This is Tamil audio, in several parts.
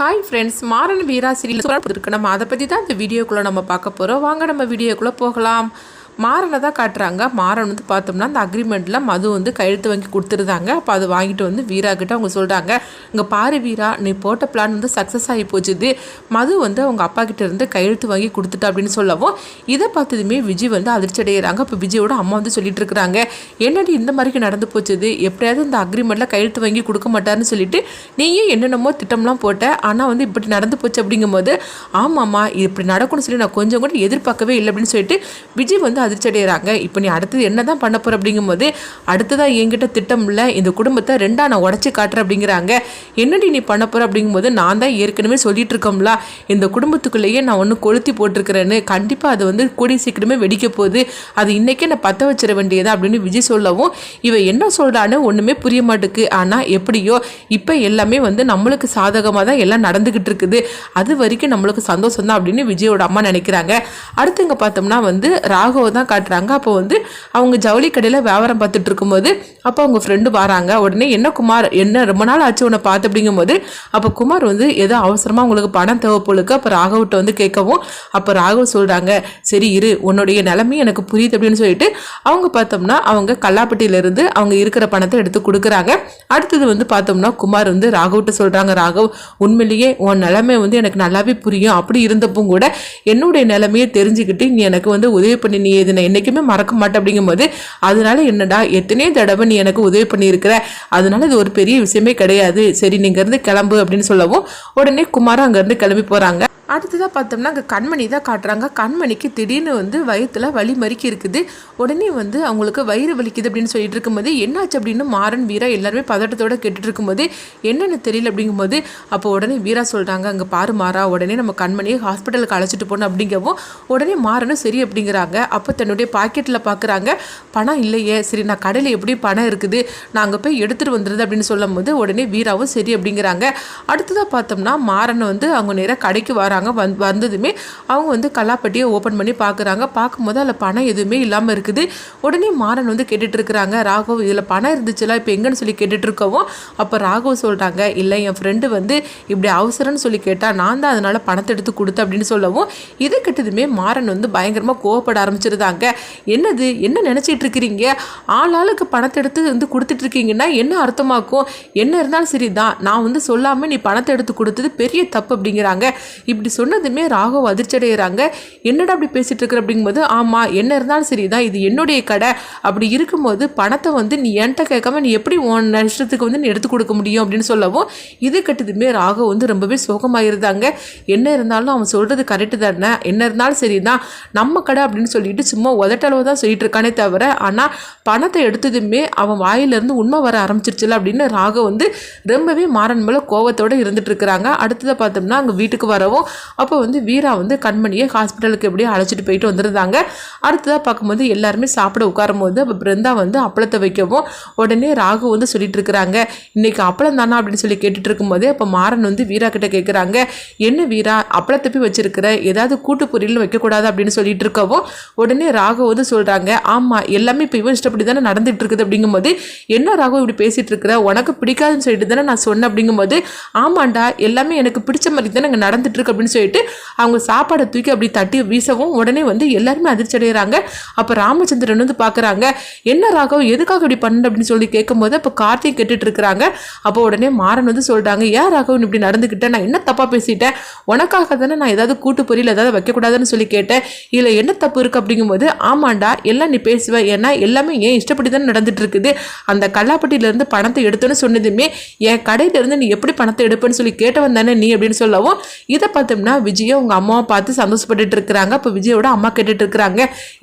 Hi friends Maran Veera serial இருக்கு நம்ம அதை பற்றி தான் இந்த வீடியோக்குள்ளே நம்ம பார்க்க போகிறோம் வாங்க நம்ம வீடியோக்குள்ளே போகலாம். மாறனை தான் காட்டுறாங்க. மாறன் வந்து பார்த்தோம்னா அந்த அக்ரிமெண்ட்டில் மது வந்து கையெழுத்து வாங்கி கொடுத்துருந்தாங்க. அப்போ அதை வாங்கிட்டு வந்து வீரா கிட்ட அவங்க சொல்கிறாங்க இங்கே பாரு வீரா நீ போட்ட பிளான் வந்து சக்ஸஸ் ஆகி போச்சுது. மது வந்து அவங்க அப்பா கிட்ட இருந்து கையெழுத்து வாங்கி கொடுத்துட்டா அப்படின்னு சொல்லவும் இதை பார்த்ததுமே விஜய் வந்து அதிர்ச்சி அடைகிறாங்க இப்போ விஜயோட அம்மா வந்து சொல்லிட்டு இருக்கிறாங்க என்னடி இந்த மாதிரிக்கு நடந்து போச்சுது? எப்படியாவது இந்த அக்ரிமெண்ட்டில் கையெழுத்து வாங்கி கொடுக்க மாட்டாருன்னு சொல்லிட்டு நீயும் என்னென்னமோ திட்டம்லாம் போட்ட? ஆனால் வந்து இப்படி நடந்து போச்சு அப்படிங்கும்போது ஆமாம்மா இப்படி நடக்கும்னு சொல்லி நான் கொஞ்சம் கூட எதிர்பார்க்கவே இல்லை அப்படின்னு சொல்லிட்டு விஜய் வந்து அதிர்ச்சி அடைகிறாங்க இப்போ நீ அடுத்தது என்ன தான் பண்ண போகிற அப்படிங்கும்போது அடுத்ததாக என்கிட்ட திட்டம் இல்லை இந்த குடும்பத்தை ரெண்டா நான் உடச்சி காட்டுறேன் அப்படிங்கிறாங்க. என்னடி நீ பண்ண போகிற அப்படிங்கும்போது நான் தான் ஏற்கனவே சொல்லிட்டு இருக்கோம்ல இந்த குடும்பத்துக்குள்ளேயே நான் ஒன்று கொளுத்தி போட்டிருக்கிறேன்னு கண்டிப்பாக அது வந்து கூடிய சீக்கிரமே வெடிக்க போகுது. அது இன்றைக்கே நான் பற்ற வச்சிட வேண்டியதா அப்படின்னு விஜய் சொல்லவும் இவன் என்ன சொல்கிறான்னு ஒன்றுமே புரிய மாட்டுக்கு. ஆனால் எப்படியோ இப்போ எல்லாமே வந்து நம்மளுக்கு சாதகமாக தான் எல்லாம் நடந்துக்கிட்டு இருக்குது. அது வரைக்கும் நம்மளுக்கு சந்தோஷம் தான் அப்படின்னு விஜயோட அம்மா நினைக்கிறாங்க. அடுத்து இங்கே பார்த்தோம்னா வந்து ராகவ தான் காட்டுறாங்க. அப்போ வந்து அவங்க ஜவுளி கடையில் வியாபாரம் பார்த்துட்டு இருக்கும்போது அப்போ அவங்க ஃப்ரெண்டு வராங்க. உடனே என்ன குமார் என்ன ரொம்ப நாள் ஆச்சு உன்னை பார்த்து அப்படிங்கும்போது அப்போ குமார் வந்து ஏதோ அவசரமாக உங்களுக்கு பணம் தேவைப்பொழுக்கு அப்போ ராகவ்கிட்ட வந்து கேட்கவும் அப்போ ராகவ் சொல்கிறாங்க சரி இரு உன்னுடைய நிலைமை எனக்கு புரியுது அப்படின்னு சொல்லிட்டு அவங்க பார்த்தோம்னா அவங்க கல்லாப்பட்டியிலேருந்து அவங்க இருக்கிற பணத்தை எடுத்து கொடுக்குறாங்க. அடுத்தது வந்து பார்த்தோம்னா குமார் வந்து ராகவ்கிட்ட சொல்கிறாங்க ராகவ் உண்மையிலேயே உன் நிலைமை வந்து எனக்கு நல்லாவே புரியும். அப்படி இருந்தப்போ கூட என்னுடைய நிலைமையை தெரிஞ்சுக்கிட்டு நீ எனக்கு வந்து உதவி பண்ணி நீ இதை நான் என்றைக்குமே மறக்க மாட்டேன் அப்படிங்கும்போது அதனால என்னடா எத்தனையோ தடவை நீ எனக்கு உதவி பண்ணியிருக்கிற? அதனால இது ஒரு பெரிய விஷயமே கிடையாது. சரி நீங்க இருந்து கிளம்பு அப்படின்னு சொல்லவும் உடனே குமாரும் அங்கேருந்து கிளம்பி போகிறாங்க அடுத்ததாக பார்த்தோம்னா அங்கே கண்மணி தான் காட்டுறாங்க. கண்மணிக்கு திடீர்னு வந்து வயிற்றுல வலி மறிக்கி இருக்குது. உடனே வந்து அவங்களுக்கு வயிறு வலிக்குது அப்படின்னு சொல்லிட்டு இருக்கும்போது என்னாச்சு? அப்படின்னு மாறன் வீரா எல்லாருமே பதட்டத்தோட கேட்டுட்டு இருக்கும்போது என்னென்னு தெரியல அப்படிங்கும்போது அப்போ உடனே வீரா சொல்கிறாங்க அங்கே பாரு மாறா உடனே நம்ம கண்மணியை ஹாஸ்பிட்டலுக்கு அழைச்சிட்டு போகணும் அப்படிங்கவும் உடனே மாறனும் சரி அப்படிங்கிறாங்க. அப்போ தன்னுடைய பாக்கெட்டில் பார்க்குறாங்க பணம் இல்லையே சரி நான் கடையில் எப்படி பணம் இருக்குது? நான் அங்கே போய் எடுத்துகிட்டு வந்துடுது அப்படின்னு சொல்லும் போது உடனே வீராவும் சரி அப்படிங்கிறாங்க. அடுத்ததாக பார்த்தோம்னா மாறன் வந்து அவங்க நேராக கடைக்கு வராங்க. வந் வந்ததுமே அவங்க வந்து கல்லாப்பட்டியை ஓப்பன் பண்ணி பார்க்குறாங்க. பார்க்கும்போது அதில் பணம் எதுவுமே இல்லாமல் இருக்குது. உடனே மாறன் வந்து கேட்டுட்டு இருக்கிறாங்க ராகவ் இதில் பணம் இருந்துச்சுல இப்போ எங்கன்னு சொல்லி கேட்டுட்டு இருக்கவும் அப்போ ராகவ் சொல்கிறாங்க இல்லை என் ஃப்ரெண்டு வந்து இப்படி அவசரம்னு சொல்லி கேட்டால் நான் தான் அதனால் பணத்தை எடுத்து கொடுத்தேன் அப்படின்னு சொல்லவும் இது கிட்டதுமே மாறன் வந்து பயங்கரமாக கோவப்பட ஆரம்பிச்சிருந்தாங்க. என்னது? என்ன நினச்சிட்டு இருக்கிறீங்க ஆளாளுக்கு பணத்தை எடுத்து வந்து கொடுத்துட்டு இருக்கீங்கன்னா என்ன அர்த்தமாக்கும்? என்ன இருந்தாலும் சரி தான். நான் வந்து சொல்லாமல் நீ பணத்தை எடுத்து கொடுத்தது பெரிய தப்பு அப்படிங்கிறாங்க. இப்படி சொன்னதுமே ராகவ் அதிர்ச்சி அடைகிறாங்க என்னடா அப்படி பேசிட்டு இருக்கிற? அப்படிங்கும்போது ஆமாம் என்ன இருந்தாலும் சரி தான் இது என்னுடைய கடை. அப்படி இருக்கும்போது பணத்தை வந்து நீ என்கிட்ட கேட்காம நீ எப்படி உன் நஷ்டத்துக்கு வந்து நீ எடுத்து கொடுக்க முடியும் அப்படின்னு சொல்லவும் இது கட்டதுமே ராகவ் வந்து ரொம்பவே சோகமாயிருந்தாங்க. என்ன இருந்தாலும் அவன் சொல்கிறது கரெக்டு தானே. என்ன இருந்தாலும் சரி தான் நம்ம கடை அப்படின்னு சொல்லிட்டு சும்மா உதட்டளவு தான் சொல்லிட்டு இருக்கானே தவிர ஆனால் பணத்தை எடுத்ததுமே அவன் வாயிலிருந்து உண்மை வர ஆரம்பிச்சிருச்சுல அப்படின்னு ராகவ் வந்து ரொம்பவே மாறன் மேலே கோவத்தோடு இருந்துட்டு இருக்கிறாங்க. அடுத்ததை பார்த்தோம்னா அங்கே வீட்டுக்கு வரவும் அப்போ வந்து வீரா வந்து கண்மணியை ஹாஸ்பிட்டலுக்கு எப்படியோ அழைச்சிட்டு போயிட்டு வந்துருந்தாங்க. அடுத்ததாக பார்க்கும்போது எல்லாருமே சாப்பிட உட்காரும் போது அப்போ பிருந்தா வந்து அப்பளத்தை வைக்கவும் உடனே ராகு வந்து சொல்லிட்டு இருக்கிறாங்க. இன்னைக்கு அப்பளம் தானா? அப்படின்னு சொல்லி கேட்டுட்டு இருக்கும்போது அப்போ மாறன் வந்து வீரா கிட்ட கேட்குறாங்க என்ன வீரா? அப்பளத்தை போய் வச்சிருக்கிற? ஏதாவது கூட்டு பொரியல் வைக்கக்கூடாது? அப்படின்னு சொல்லிட்டு இருக்கவும் உடனே ராகு வந்து சொல்கிறாங்க ஆமாம் எல்லாமே இப்போ இவன் இஷ்டப்படி தானே நடந்துட்டு இருக்குது. அப்படிங்கும்போது என்ன ராகு இப்படி பேசிட்டு இருக்கிற? உனக்கு பிடிக்காதுன்னு சொல்லிட்டு தானே நான் சொன்னேன். அப்படிங்கும்போது ஆமாண்டா எல்லாமே எனக்கு பிடிச்ச மாதிரி தானே இங்கே நடந்துட்டு இருக்கு. அப்படின்னு சொல்லிட்டு அவங்க சாப்பாடை தூக்கி அப்படி தட்டி வீசவும் உடனே வந்து எல்லாருமே அதிர்ச்சி அடைகிறாங்க அப்போ ராமச்சந்திரன் வந்து பார்க்குறாங்க என்ன ராகவ் எதுக்காக இப்படி பண்ண? அப்படின்னு சொல்லி கேட்கும்போது அப்போ கார்த்திக் கேட்டுட்டு இருக்கிறாங்க. அப்போ உடனே மாறன் வந்து சொல்கிறாங்க ஏன் ராகவன் இப்படி நடந்துக்கிட்டேன் நான் என்ன தப்பாக பேசிட்டேன்? உனக்காக தானே நான் ஏதாவது கூட்டு பொரியல் ஏதாவது வைக்கக்கூடாதுன்னு சொல்லி கேட்டேன். இதில் என்ன தப்பு இருக்குது அப்படிங்கும்போது ஆமாண்டா எல்லாம் நீ பேசுவ. ஏன்னா எல்லாமே ஏன் இஷ்டப்படி தானே நடந்துட்டு இருக்குது. அந்த கல்லாப்பட்டியிலேருந்து பணத்தை எடுத்தோன்னு சொன்னதுமே என் கடையிலேருந்து நீ எப்படி பணத்தை எடுப்பேன்னு சொல்லி கேட்டவன் தானே நீ? அப்படின்னு சொல்லவும் இதை பார்த்தோம்னா விஜயை உங்கள் அம்மாவை பார்த்து சந்தோஷப்பட்டுட்டு இருக்கிறாங்க. அப்போ விஜயோட அம்மா கேட்டுட்டு இருக்கிறாங்க.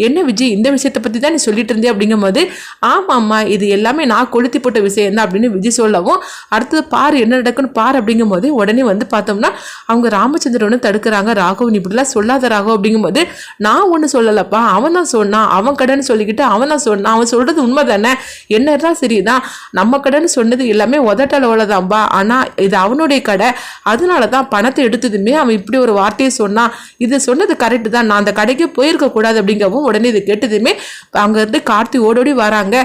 என்ன விஜய் இந்த விஷயத்தை பற்றி தான் நீ சொல்லிட்டு இருந்தே அப்படிங்கும்போது போது ஆமாம்மா இது எல்லாமே நான் கொளுத்தி போட்ட விஷயம் தான் அப்படின்னு விஜய் சொல்லவும் அடுத்தது பார் என்ன நடக்குன்னு அப்படிங்கும் அப்படிங்கும்போது உடனே வந்து பார்த்தோம்னா அவங்க ராமச்சந்திரன் தடுக்கிறாங்க ராகவன் நீ இப்படிலாம் சொல்லாத ராகவ் அப்படிங்கும்போது நான் ஒன்றும் சொல்லலப்பா அவன் தான் சொன்னான் அவன் கடைன்னு சொல்லிக்கிட்டு அவன் தான் சொன்னான் அவன் சொல்கிறது உண்மை தானே என்னதான் சரிதான் நம்ம கடைன்னு சொன்னது எல்லாமே உதட்டளவில் தான்ப்பா ஆனால் இது அவனுடைய கடை அதனால தான் பணத்தை எடுத்ததுமே அவன் இப்படி ஒரு வார்த்தையை சொன்னால் இது சொன்னது கரெக்டு தான். நான் அந்த கடைக்கு போயிருக்கக்கூடாது அப்படிங்கவும் உடனே இது கேட்டதுமே அங்கேருந்து கார்த்தி ஓடோடி வராங்க.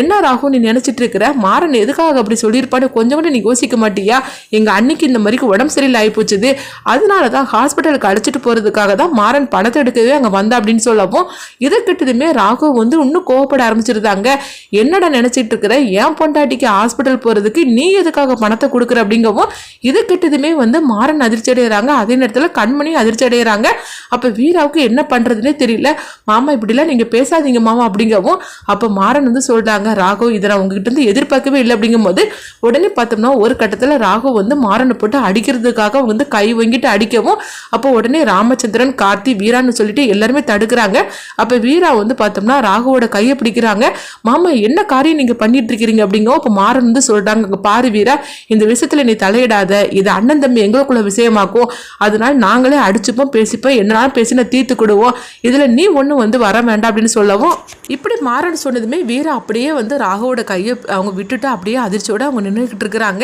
என்ன ராகு நீ நினச்சிட்டு இருக்கிற மாறன் எதுக்காக அப்படி சொல்லியிருப்பான்னு கொஞ்சம் கூட நீ யோசிக்க மாட்டியா? எங்கள் அன்னைக்கு இந்த மாதிரி உடம்பு சரியில்லை ஆகிப்போச்சுது அதனால தான் ஹாஸ்பிட்டலுக்கு அழைச்சிட்டு போகிறதுக்காக தான் மாறன் பணத்தை எடுக்கவே அங்கே வந்தா அப்படின்னு சொல்லவும் இதை கிட்டதுமே ராகு வந்து இன்னும் கோவப்பட ஆரம்பிச்சிருந்தாங்க. என்னடா நினச்சிட்டு இருக்கிற ஏன் பொண்டாட்டிக்கு ஹாஸ்பிட்டல் போகிறதுக்கு நீ எதுக்காக பணத்தை கொடுக்குற? அப்படிங்கவும் இது கிட்டதுமே வந்து மாறன் அதிர்ச்சி அடைகிறாங்க. அதே நேரத்தில் கண்மணி அதிர்ச்சி அடைகிறாங்க அப்போ வீராவுக்கு என்ன பண்றதுன்னே தெரியல. மாமா இப்படிலாம் நீங்க பேசாதீங்க மாமா அப்படிங்கவும் அப்போ மாறன் வந்து சொல்றாங்க ராகவ் இதை நான் உங்ககிட்ட இருந்து எதிர்பார்க்கவே இல்லை அப்படிங்கும்போது உடனே பார்த்தோம்னா ஒரு கட்டத்தில் ராகவ் வந்து மாறனை போட்டு அடிக்கிறதுக்காக வந்து கை வாங்கிட்டு அடிக்கவும் அப்போ உடனே ராமச்சந்திரன் கார்த்தி வீரான்னு சொல்லிட்டு எல்லாருமே தடுக்கிறாங்க. அப்போ வீரா வந்து பார்த்தோம்னா ராகுவோட கையை பிடிக்கிறாங்க. மாமா என்ன காரியம் நீங்கள் பண்ணிட்டு இருக்கிறீங்க அப்படிங்கவும் அப்போ மாறன் வந்து சொல்றாங்க பாரு வீரா இந்த விஷயத்துல நீ தலையிடாத. இது அண்ணன் தம்பி எங்களுக்குள்ள விஷயமாக்கும். அதனால நாங்களே அடிச்சுப்போம் பேசிப்போம் என்னனாலும் பேசி நான் தீர்த்துக்கிடுவோம் இதில் நீ ஒன்றும் வந்து வர வேண்டாம் அப்படின்னு சொல்லவும் இப்படி மாறன் சொன்னதுமே வீரா அப்படியே வந்து ராகுவோட கையை அவங்க விட்டுட்டு அப்படியே அதிர்ச்சியோடு அவங்க நின்றுக்கிட்டு இருக்கிறாங்க.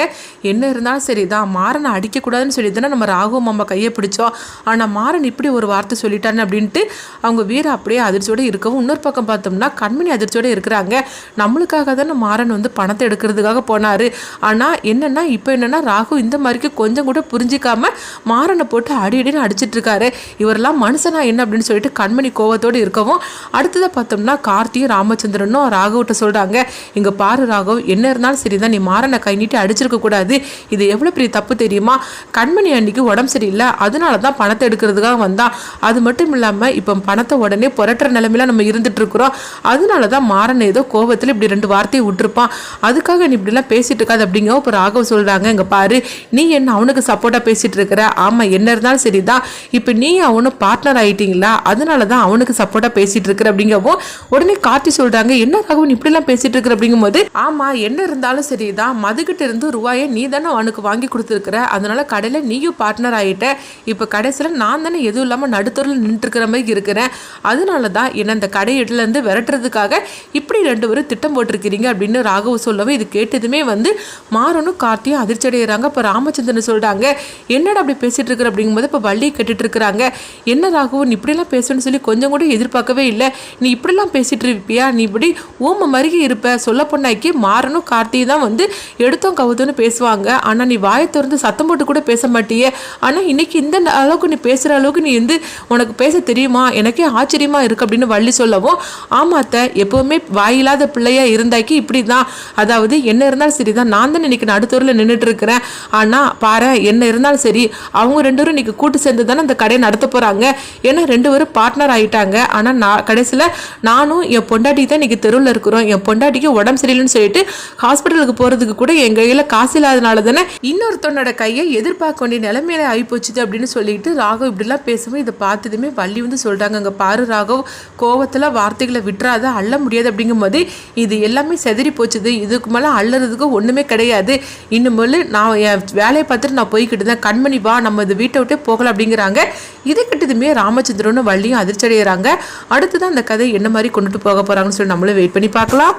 என்ன இருந்தாலும் சரி தான் மாறனை அடிக்கக்கூடாதுன்னு சொல்லி தானே நம்ம ராகு மாமா கையை பிடிச்சோம். ஆனால் மாறன் இப்படி ஒரு வார்த்தை சொல்லிட்டான்னு அப்படின்ட்டு அவங்க வீரா அப்படியே அதிர்ச்சியோடு இருக்கவும் இன்னொரு பக்கம் பார்த்தோம்னா கண்மணி அதிர்ச்சியோடு இருக்கிறாங்க. நம்மளுக்காக தானே மாறன் வந்து பணத்தை எடுக்கிறதுக்காக போனார். ஆனால் என்னென்னா இப்போ என்னென்னா ராகு இந்த மாதிரிக்கு கொஞ்சம் கூட புரிஞ்சிக்காமல் மாறனை போட்டு அடி அடின்னு அடிச்சிட்டு இருக்காரு இவரெல்லாம் மனுஷனா என்ன அப்படின்னு சொல்லிட்டு கண்மணி கோவத்தோடு இருக்கவும் அடுத்ததை பார்த்தோம்னா கார்த்தியும் ராமச்சந்திரனும் ராகவ்கிட்ட சொல்கிறாங்க இங்கே பாரு ராகவ் என்ன இருந்தாலும் சரிதான் நீ மாறனை கை நீட்டி அடிச்சிருக்க கூடாது. இது எவ்வளோ பெரிய தப்பு தெரியுமா? கண்மணி அன்னைக்கு உடம்பு சரியில்லை. அதனால தான் பணத்தை எடுக்கிறதுக்காக வந்தான் அது மட்டும் இல்லாமல் இப்போ பணத்தை உடனே புரட்டுற நிலைமையில நம்ம இருந்துட்டு இருக்கிறோம் அதனால தான் மாறன் ஏதோ கோவத்தில் இப்படி ரெண்டு வார்த்தையை விட்டுருப்பான். அதுக்காக நீ இப்படிலாம் பேசிட்டு இருக்காது அப்படிங்க இப்போ ராகவ் சொல்கிறாங்க இங்கே பாரு நீ என்ன அவனுக்கு சப்போர்ட்டாக பேசிட்டு இருக்கிற? ஆமாம் என்ன இருந்தாலும் சரிதான் இப்போ நீ அவனும் பார்ட்னர் ஆகிட்டீங்களா அதனால தான் அவனுக்கு சப்போர்ட்டாக பேசிகிட்டு இருக்கிற. அப்படிங்கவும் உடனே கார்த்தி சொல்கிறாங்க என்ன ராகவன் இப்படிலாம் பேசிகிட்டு இருக்கிற? அப்படிங்கும்போது ஆமாம் என்ன இருந்தாலும் சரிதான் மதுக்கிட்ட இருந்து ரூபாயை நீ தானே அவனுக்கு வாங்கி கொடுத்துருக்குற. அதனால கடையில் நீயும் பார்ட்னர் ஆகிட்ட இப்போ கடைசியில் நான் தானே எதுவும் இல்லாமல் நடுத்தரில் நின்றுருக்கிற மாதிரி இருக்கிறேன். அதனால தான் என்னை அந்த கடையிலேருந்து விரட்டுறதுக்காக இப்படி ரெண்டு பேரும் திட்டம் போட்டிருக்கிறீங்க. அப்படின்னு ராகவ் சொல்லவும் இது கேட்டதுமே வந்து மாறனும் கார்த்தியும் அதிர்ச்சி அடைகிறாங்க இப்போ ராமச்சந்திரன் சொல்கிறாங்க என்னடா அப்படி பேசிட்டு இருக்கிற? அப்படிங்கும்போது இப்போ வள்ளி கேட்டுட்டு இருக்கிறாங்க என்ன ராகுவன் இப்படிலாம் பேசணும்னு சொல்லி கொஞ்சம் கூட எதிர்பார்க்கவே இல்லை. நீ இப்படிலாம் பேசிட்டு இருப்பியா? நீ இப்படி ஊம மருகி இருப்ப. சொல்ல பொண்ணாக்கி மாறனும் கார்த்தி தான் வந்து எடுத்தோம் கவுத்தோன்னு பேசுவாங்க. ஆனால் நீ வாயை திறந்து சத்தம் போட்டு கூட பேச மாட்டியே. ஆனால் இன்னைக்கு இந்த அளவுக்கு நீ பேசுகிற அளவுக்கு நீ வந்து உனக்கு பேச தெரியுமா? எனக்கே ஆச்சரியமாக இருக்கு அப்படின்னு வள்ளி சொல்லவும் ஆமாத்த எப்பவுமே வாயில்லாத பிள்ளையாக இருந்தாக்கி இப்படி தான் அதாவது என்ன இருந்தாலும் சரி தான் நான் தான் இன்னைக்கு நடுத்தூரில் நின்றுட்டு இருக்கிறேன். ஆனால் பாரு என்ன இருந்தாலும் சரி. அவங்க ரெண்டு பேரும் இன்னைக்கு கூட்டு சேர்ந்து தானே அந்த கடையை நடத்த போகிறாங்க ஏன்னா ரெண்டு பேரும் பார்ட்னர் ஆயிட்டாங்க. ஆனால் நான் கடைசியில் நானும் என் பொண்டாட்டி தான் இன்னைக்கு தெருவில் இருக்கிறோம். என் பொண்டாட்டிக்கு உடம்பு சரியில்லைன்னு சொல்லிட்டு ஹாஸ்பிட்டலுக்கு போகிறதுக்கு கூட என் கையில் காசு இல்லாதனால தானே இன்னொருத்தனோட கையை எதிர்பார்க்க வேண்டிய நிலைமையில ஆகிப்போச்சுது அப்படின்னு சொல்லிட்டு ராகவ் இப்படிலாம் பேசுவோம் இதை பார்த்ததுமே வள்ளி வந்து சொல்கிறாங்க அங்கே பாரு ராகவ் கோவத்தில் வார்த்தைகளை விட்டுறாத அள்ள முடியாது. அப்படிங்கும்போது இது எல்லாமே செதறி போச்சுது. இதுக்கு மேலே அள்ளறதுக்கு ஒன்றுமே கிடையாது. இன்னும் நான் என் வேலையை பார்த்துட்டு நான் போய்கிட்டு தான் கண்மணி வா நம்ம இது வீட்டை விட்டே போகலாம் அப்படிங்கிறாங்க. இதை கிட்டதுமே ராமச்சந்திரனும் வள்ளியும் அதிர்ச்சி அடைகிறாங்க அடுத்ததான் அந்த கதை என்ன மாதிரி கொண்டுட்டு போக போகிறாங்கன்னு சொல்லி நம்மளும் வெயிட் பண்ணி பார்க்கலாம்.